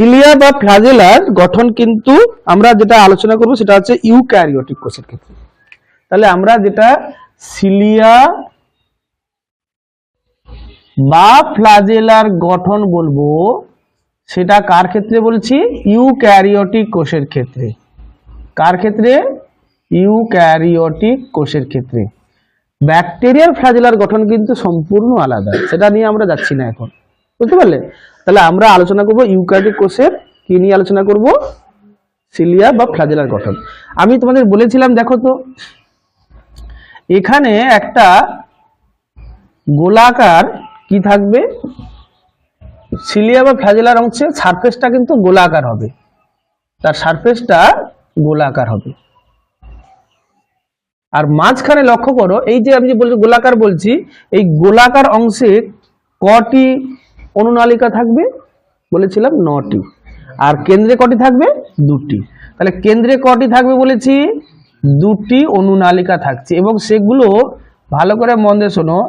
Cilia বা ফ্লাজেলার গঠন কিন্তু আমরা যেটা আলোচনা করব সেটা হচ্ছে ইউক্যারিওটিক কোষের ক্ষেত্রে। তাহলে আমরা যেটা সিলিয়া বা ফ্লাজেলার গঠন বলব, সেটা কার ক্ষেত্রে বলছি? ইউক্যারিওটিক কোষের ক্ষেত্রে। কার ক্ষেত্রে? ইউক্যারিওটিক কোষের ক্ষেত্রে। ব্যাকটেরিয়াল ফ্লাজেলার গঠন কিন্তু সম্পূর্ণ আলাদা। সেটা নিয়ে আমরা যাচ্ছি না এখন। বুঝতে পারলে? তাহলে আমরা আলোচনা করব ইউক্যারিওটিক কোষের, কি নিয়ে আলোচনা করব? সিলিয়া বা ফ্লাজেলার গঠন। আমি তোমাদের বলেছিলাম, দেখো তো, এখানে একটা গোলাকার কি থাকবে? সিলিয়া বা ফ্লাজেলার অংশে সারফেসটা কিন্তু গোলাকার হবে। তার সারফেসটা গোলাকার হবে। আর মাঝখানে লক্ষ্য করো, এই যে আমি যে বলছি গোলাকার বলছি, এই গোলাকার অংশে কটি অনুনালিকা থাকবে, বলেছিলাম নটি। আর কেন্দ্রে কটি থাকবে? দুটি। তাহলে কেন্দ্রে কটি থাকবে বলেছি? দুটি অনুনালিকা থাকছে। এবং সেগুলো ভালো করে মন দিয়ে শোনো,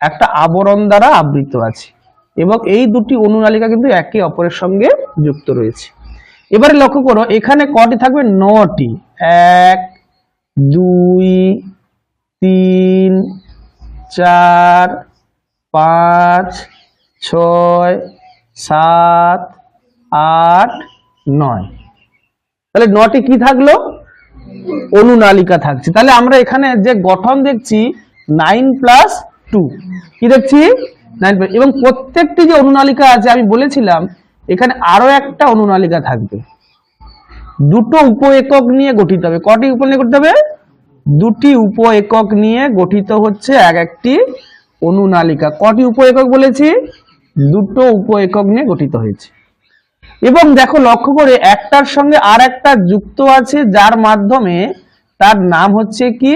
একটা আবরণ দ্বারা আবৃত আছে। এবং এই দুটি অনুনালিকা কিন্তু একে অপরের সঙ্গে যুক্ত রয়েছে। এবারে লক্ষ্য করো, এখানে কটি থাকবে? নটি। এক, দুই, তিন, চার, পাঁচ ছয়, সাত, আট, নয়। তাহলে নটি কি থাকল? অনুনালিকা থাকছে। তাহলে আমরা এখানে যে গঠন দেখছি, নাইন প্লাস টু। কি দেখছি? নাইন এবং প্রত্যেকটি যে অনুনালিকা আছে, আমি বলেছিলাম, এখানে আরও একটা অনুনালিকা থাকবে। দুটো উপ একক নিয়ে গঠিত হবে। কটি উপ নিয়ে গঠিত হবে? দুটি উপ একক নিয়ে গঠিত হচ্ছে এক একটি অনুনালিকা। কটি উপ একক বলেছি? দুটো উপ একক নিয়ে গঠিত হয়েছে। এবং দেখো, লক্ষ্য করে একটার সঙ্গে আর একটা যুক্ত আছে, যার মাধ্যমে তার নাম হচ্ছে কি?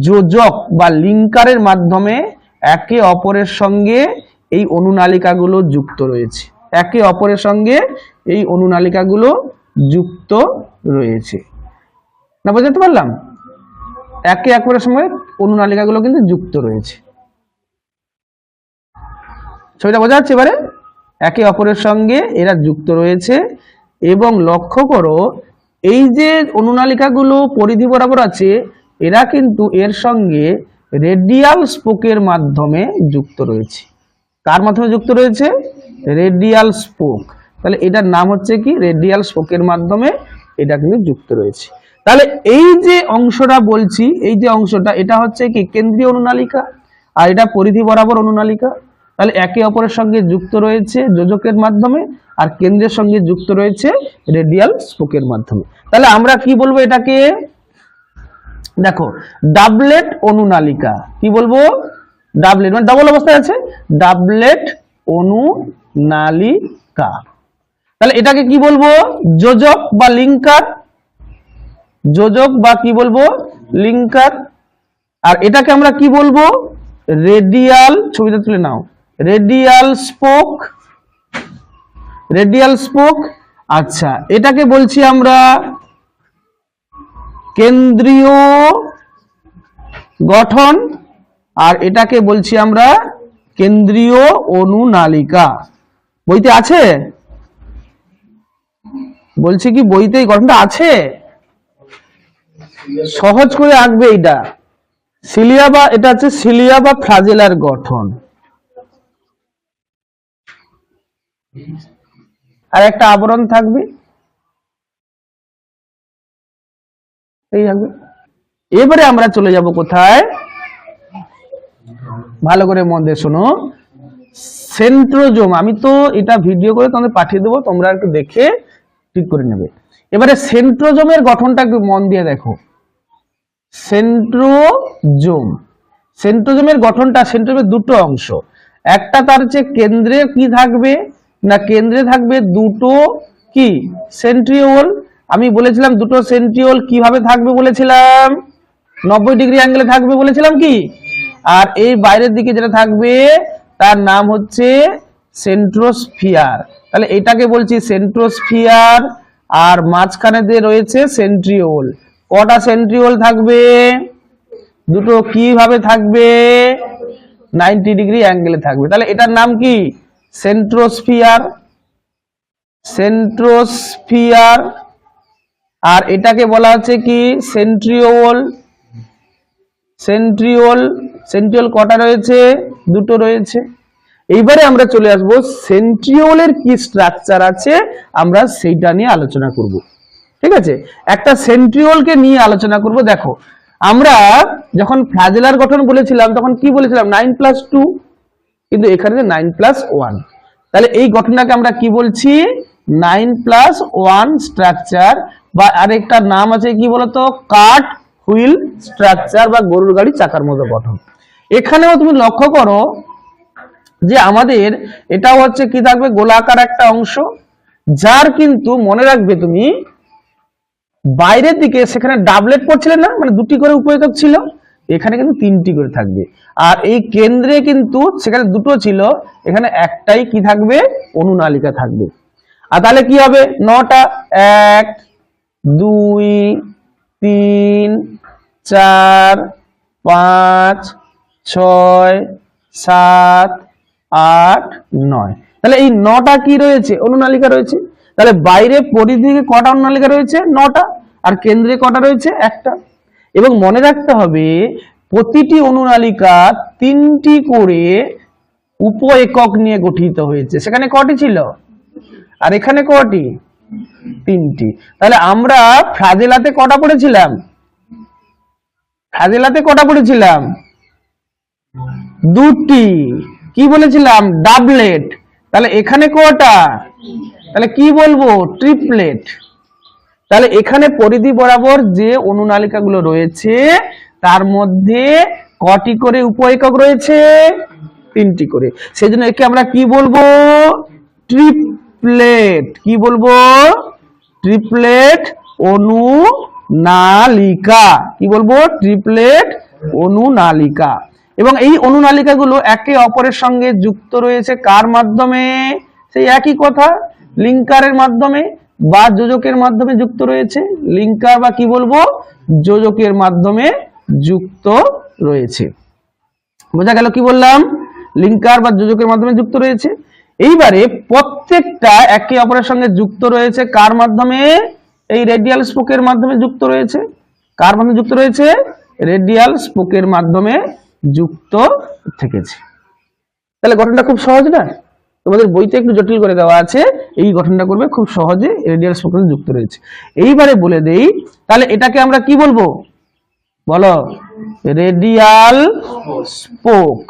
যোজক বা লিঙ্কারের মাধ্যমে একে অপরের সঙ্গে এই অনুনালিকাগুলো যুক্ত রয়েছে। একে অপরের সঙ্গে এই অনুনালিকাগুলো যুক্ত রয়েছে। না, বুঝতে পারলাম? একে অপরের সঙ্গে অনুনালিকাগুলো কিন্তু যুক্ত রয়েছে। ছবিটা বোঝা যাচ্ছে এবারে? একে অপরের সঙ্গে এরা যুক্ত রয়েছে এবং লক্ষ্য করো, এই যে অনুনালিকাগুলো পরিধি বরাবর আছে, এরা কিন্তু এর সঙ্গে রেডিয়াল স্পোকের মাধ্যমে যুক্ত রয়েছে। কার মাধ্যমে যুক্ত রয়েছে? রেডিয়াল স্পোক তাহলে এটার নাম হচ্ছে কি? রেডিয়াল স্পোকের মাধ্যমে এটা কিন্তু যুক্ত রয়েছে। তাহলে এই যে অংশটা বলছি, এই যে অংশটা, এটা হচ্ছে কি? কেন্দ্রীয় অনুনালিকা? আর এটা পরিধি বরাবর অনুনালিকা? তাহলে একে অপরের সঙ্গে যুক্ত রয়েছে যোজকের মাধ্যমে আর কেন্দ্রের সঙ্গে যুক্ত রয়েছে রেডিয়াল স্পোকের মাধ্যমে। তাহলে আমরা কি বলব এটাকে? দেখো, ডাবলেট অনুনালিকা। কি বলব? ডাবলেট মানে ডাবল অবস্থায় আছে। ডাবলেট অনুনালিকা। তাহলে এটাকে কি বলব? যোজক বা লিঙ্কার। যোজক বা কি বলব? লিঙ্কার। আর এটাকে আমরা কি বলব? রেডিয়াল, ছবিটা তুলে নাও। রেডিয়াল স্পোক রেডিয়াল স্পোক আচ্ছা এটাকে বলছি আমরা কেন্দ্রীয় গঠন, আর এটাকে বলছি আমরা কেন্দ্রীয় অনুনালিকা। বইতে আছে? বলছি কি বইতে গঠনটা আছে? সহজ করে আঁকবে এইটা। সিলিয়া বা, এটা হচ্ছে সিলিয়া বা ফ্লাজেলার গঠন। আর একটা আবরণ থাকবে। এবারে আমরা চলে যাব কোথায়? ভালো করে মন দিয়ে শোনো। সেন্ট্রোজোম, আমি তো এটা ভিডিও করে তোমাদের পাঠিয়ে দেবো, তোমরা একটু দেখে ঠিক করে নেবে। এবারে সেন্ট্রোজোমের গঠনটা একটু মন দিয়ে দেখো। সেন্ট্রোজোম, সেন্ট্রোজোমের গঠনটা, সেন্ট্রোজোমের দুটো অংশ। একটা তার হচ্ছে কেন্দ্রে কি থাকবে? না কেন্দ্রে থাকবে দুটো কি? সেন্ট্রিওল আমি বলেছিলাম দুটো সেন্ট্রিওল কীভাবে থাকবে বলেছিলাম? নব্বই ডিগ্রি অ্যাঙ্গেলে থাকবে বলেছিলাম কি? আর এই বাইরের দিকে যেটা থাকবে, তার নাম হচ্ছে সেন্ট্রোস্ফিয়ার তাহলে এটাকে বলছি সেন্ট্রোস্ফিয়ার আর মাঝখানে দিয়ে রয়েছে সেন্ট্রিওল কটা সেন্ট্রিওল থাকবে? দুটো কীভাবে থাকবে? নাইনটি ডিগ্রি অ্যাঙ্গেলে থাকবে। তাহলে এটার নাম কি? সেন্ট্রোস্ফিয়ার সেন্ট্রোস্ফিয়ার, আর এটাকে বলা হচ্ছে কি? সেন্ট্রিওল সেন্ট্রিওল সেন্ট্রিওল কটা রয়েছে? দুটো রয়েছে। এইবারে আমরা চলে আসব, সেন্ট্রিওলের কি স্ট্রাকচার আছে? আমরা সেইটা নিয়ে আলোচনা করব। ঠিক আছে? একটা সেন্ট্রিওলকে নিয়ে আলোচনা করব। দেখো, আমরা যখন ফ্লাজেলার গঠন বলেছিলাম, তখন কি বলেছিলাম? নাইন প্লাস টু কিন্তু এখানে নাইন প্লাস ওয়ান তাহলে এই গঠনটাকে আমরা কি বলছি? নাইন প্লাস ওয়ান স্ট্রাকচার বা আরেকটা নাম আছে কি বলতো? কাট হুইল স্ট্রাকচার বা গরুর গাড়ি, চাকার মতো গঠন। এখানেও তুমি লক্ষ্য করো যে আমাদের এটাও হচ্ছে কি থাকবে? গোলাকার একটা অংশ, যার কিন্তু মনে রাখবে তুমি, বাইরের দিকে সেখানে ডাবলেট পড়ছিল না? মানে দুটি করে উপয়োগক ছিল। এখানে কিন্তু তিনটি করে থাকবে। আর এই কেন্দ্রে কিন্তু সেখানে দুটো ছিল, এখানে একটাই কি থাকবে? অনুনালিকা থাকবে। আর তাহলে কি হবে? নটা, এক, দুই, তিন, চার, পাঁচ, ছয়, সাত, আট, নয়। তাহলে এই নটা কি রয়েছে? অনুনালিকা রয়েছে। তাহলে বাইরে পরিধিকে কটা অনুনালিকা রয়েছে? নটা। আর কেন্দ্রে কটা রয়েছে? একটা। এবং মনে রাখতে হবে, প্রতিটি অনুনালিকা তিনটি করে উপ একক নিয়ে গঠিত হয়েছে। সেখানে কটি ছিল? আর এখানে কটি? তিনটি। তাহলে আমরা ফ্রাজেলাতে কটা পড়েছিলাম? ফ্রাজেলাতে কটা পড়েছিলাম? দুটি। কি বলেছিলাম? ডাবলেট। তাহলে এখানে কটা? তাহলে কি বলব? ট্রিপলেট। তাহলে এখানে পরিধি বরাবর যে অনুনালিকাগুলো রয়েছে, তার মধ্যে কটি করে উপ একক রয়েছে? তিনটি করে। সেই জন্য একে আমরা কি বলব? ট্রিপলেট। কি বলব? ট্রিপলেট অনুনালিকা। কি বলব? ট্রিপলেট অনুনালিকা। এবং এই অনুনালিকাগুলো একে অপরের সঙ্গে যুক্ত রয়েছে কার মাধ্যমে? সেই একই কথা, লিঙ্কারের মাধ্যমে। বা যোজকের মাধ্যমে যুক্ত রয়েছে, লিঙ্কার বা কি বলব? যোজকের মাধ্যমে যুক্ত রয়েছে। বোঝা গেল কি বললাম? লিঙ্কার বা যোজকের মাধ্যমে যুক্ত রয়েছে। এইবারে প্রত্যেকটা একে অপরের সঙ্গে যুক্ত রয়েছে, কার মাধ্যমে? এই রেডিয়াল স্পোকের মাধ্যমে যুক্ত রয়েছে। কার মাধ্যমে যুক্ত রয়েছে? রেডিয়াল স্পোকের মাধ্যমে যুক্ত থেকেছে। তাহলে গঠনটা খুব সহজ না? তোমাদের বইতে একটু জটিল করে দেওয়া আছে। এই গঠনটা করবে, খুব সহজে রেডিয়াল স্পোক যুক্ত রয়েছে। এইবারে বলে দেই, তাহলে এটাকে আমরা কি বলব? বলো। Radial spoke.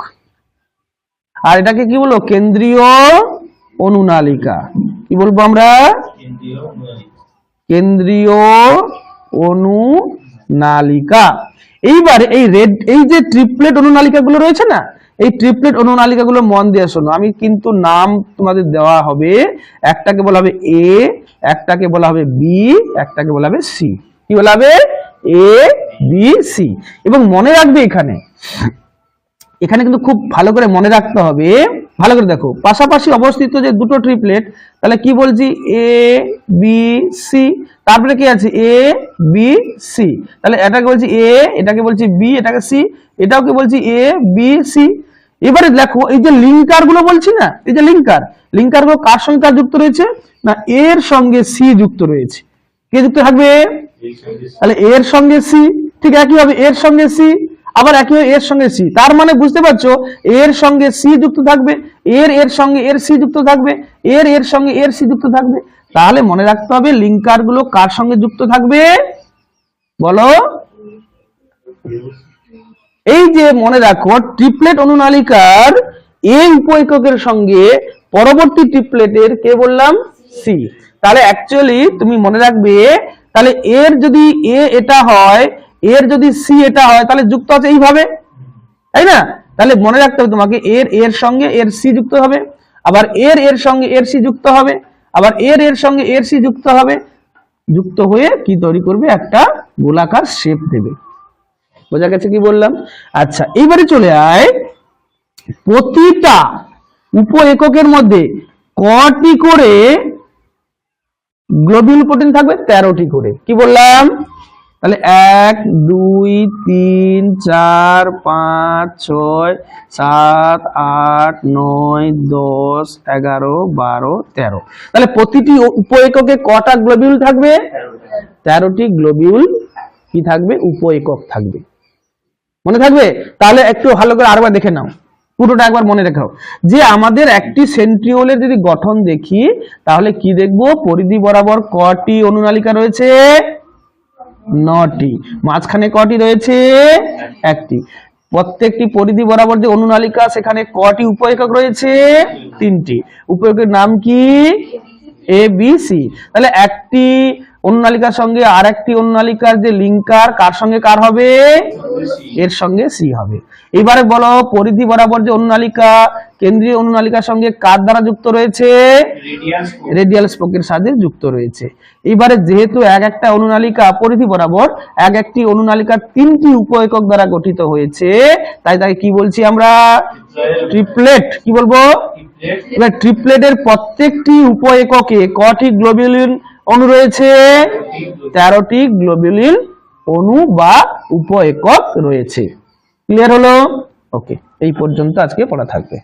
আর এটাকে কি বলব? কেন্দ্রীয় অনুনালিকা। কি বলব আমরা? কেন্দ্রীয় অনুনালিকা। এইবার এই রেড, এই যে ট্রিপলেট অনুনালিকা গুলো রয়েছে না এই ট্রিপলেট অনুনালিকা গুলো মন দিয়ে শোনো। আমি কিন্তু নাম তোমাদের দেওয়া হবে, একটাকে বলা হবে এ একটাকে বলা হবে বি একটাকে বলা হবে সি কি বলা হবে? এ বি সি এবং মনে রাখবে এখানে এখানে কিন্তু খুব ভালো করে মনে রাখতে হবে। ভালো করে দেখো, পাশাপাশি অবস্থিত যে দুটো ট্রিপলেট তাহলে কি বলছি? এ বি সি তারপরে কি আছে? এ বি সি তাহলে এটাকে বলছি এ এটাকে বলছি বি এটাকে সি এটাও কি বলছি? এ বি সি এবারে দেখো, এই যে লিঙ্কারগুলো বলছি না, এই যে লিঙ্কার লিঙ্কারগুলো কার সঙ্গে কার যুক্ত রয়েছে? না, এর সঙ্গে সি যুক্ত রয়েছে। কে যুক্ত থাকবে? তাহলে এর সঙ্গে সি ঠিক একই হবে এর সঙ্গে সি আবার একই হবে এর সঙ্গে সি তার মানে বুঝতে পারছ, এর সঙ্গে সি যুক্ত থাকবে, এর এর সঙ্গে এর সি যুক্ত থাকবে, এর এর সঙ্গে এর সি যুক্ত থাকবে। তাহলে মনে রাখতে হবে লিঙ্কারগুলো কার সঙ্গে যুক্ত থাকবে? বলো। এই যে মনে রাখো ট্রিপলেট অনুনালিকার এ উপএককের সঙ্গে পরবর্তী ট্রিপলেটের কে বললাম? সি তাহলে অ্যাকচুয়ালি তুমি মনে রাখবে, তাহলে এর যদি এ এটা হয়, এর যদি সি এটা হয়, তাহলে যুক্ত আছে এইভাবে, তাই না? তাহলে মনে রাখতে হবে তোমাকে, এর এর সঙ্গে এর সি যুক্ত হবে, আবার এর এর সঙ্গে এর সি যুক্ত হবে, আবার এর এর সঙ্গে এর সি যুক্ত হবে, যুক্ত হয়ে কি তৈরি করবে? একটা গোলাকার শেপ দেবে। বোঝা গেছে কি বললাম? আচ্ছা এইবারে চলে আয়। প্রতিটা উপ এককের মধ্যে কটি করে গ্লোবিউল প্রোটিন থাকবে? তেরোটি করে। কি বললাম? তাহলে এক, দুই, তিন, চার, পাঁচ, ছয়, সাত, আট, নয়, দশ, এগারো, বারো, তেরো। তাহলে প্রতিটি উপ এককে কটা গ্লোবিউল থাকবে? তেরোটি গ্লোবিউল কি থাকবে? উপ একক থাকবে। মনে থাকবে? তাহলে একটু ভালো করে আরেকবার দেখে নাও। পুরোটা একবার মনে রেখো যে আমাদের একটি সেন্ট্রিওলের যদি গঠন দেখি, তাহলে কি দেখব? পরিধি বরাবর কটি অনুনালিকা রয়েছে? নটি। মাঝখানে কটি রয়েছে? একটি। প্রত্যেকটি পরিধি বরাবর যে অনুনালিকা, সেখানে কটি উপ রয়েছে? তিনটি। উপ নাম কি? এ বি সি তাহলে একটি অনুনালিকার সঙ্গে আর একটি অনুনালিকার যে লিঙ্কার কার সঙ্গে কার হবে? এর সঙ্গে সি হবে। এবারে বলো পরিধি বরাবর যে অনুনালিকা কেন্দ্রীয় অনুনালিকার সঙ্গে কার দ্বারা যুক্ত রয়েছে? রেডিয়াল স্পোকের সাথে যুক্ত রয়েছে। এবারে যেহেতু এক একটা অনুনালিকা পরিধি বরাবর এক একটি অনুনালিকার তিনটি উপ একক দ্বারা গঠিত হয়েছে তাই তাকে কি বলছি আমরা? ট্রিপলেট কি বলব? এবার ট্রিপলেটের প্রত্যেকটি উপ এককে কটি গ্লোবুলিন অণু রয়েছে। তেরোটি গ্লোবিলিন অনু বা উপ একক রয়েছে। ক্লিয়ার হলো? ওকে এই পর্যন্ত আজকে পড়া থাকবে।